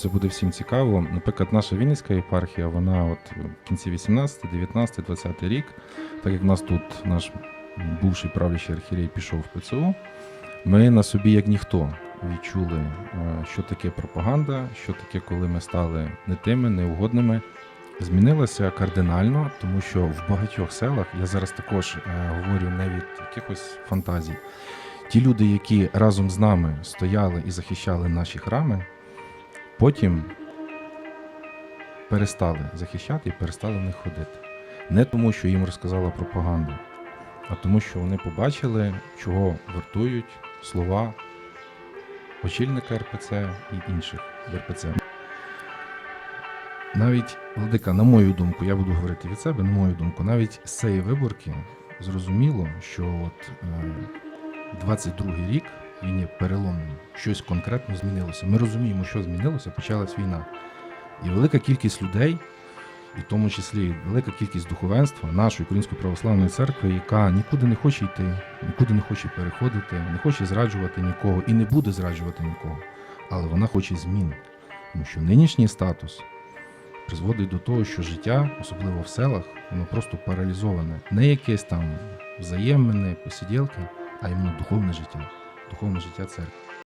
це буде всім цікаво. Наприклад, наша Вінницька єпархія, вона от в кінці 18, 19, 20 рік, так як в нас тут наш бувший правлячий архірей пішов в ПЦУ, ми на собі, як ніхто, відчули, е, що таке пропаганда, що таке, коли ми стали не тими, неугодними. Змінилося кардинально, тому що в багатьох селах я зараз також е, говорю не від якихось фантазій. Ті люди, які разом з нами стояли і захищали наші храми, потім перестали захищати і перестали в них ходити. Не тому, що їм розказала пропаганда, а тому, що вони побачили, чого вартують слова очільника РПЦ і інших РПЦ. Навіть, Владика, на мою думку, я буду говорити від себе, на мою думку, навіть з цієї виборки зрозуміло, що от е, 22-й рік він є переломним. Щось конкретно змінилося. Ми розуміємо, що змінилося, почалась війна. І велика кількість людей, і в тому числі велика кількість духовенства нашої Української православної церкви, яка нікуди не хоче йти, нікуди не хоче переходити, не хоче зраджувати нікого і не буде зраджувати нікого. Але вона хоче змін. Тому що нинішній статус призводить до того, що життя, особливо в селах, воно просто паралізоване. Не якесь там взаємне, посиділки, а іменно духовне життя, духовне життя церкви.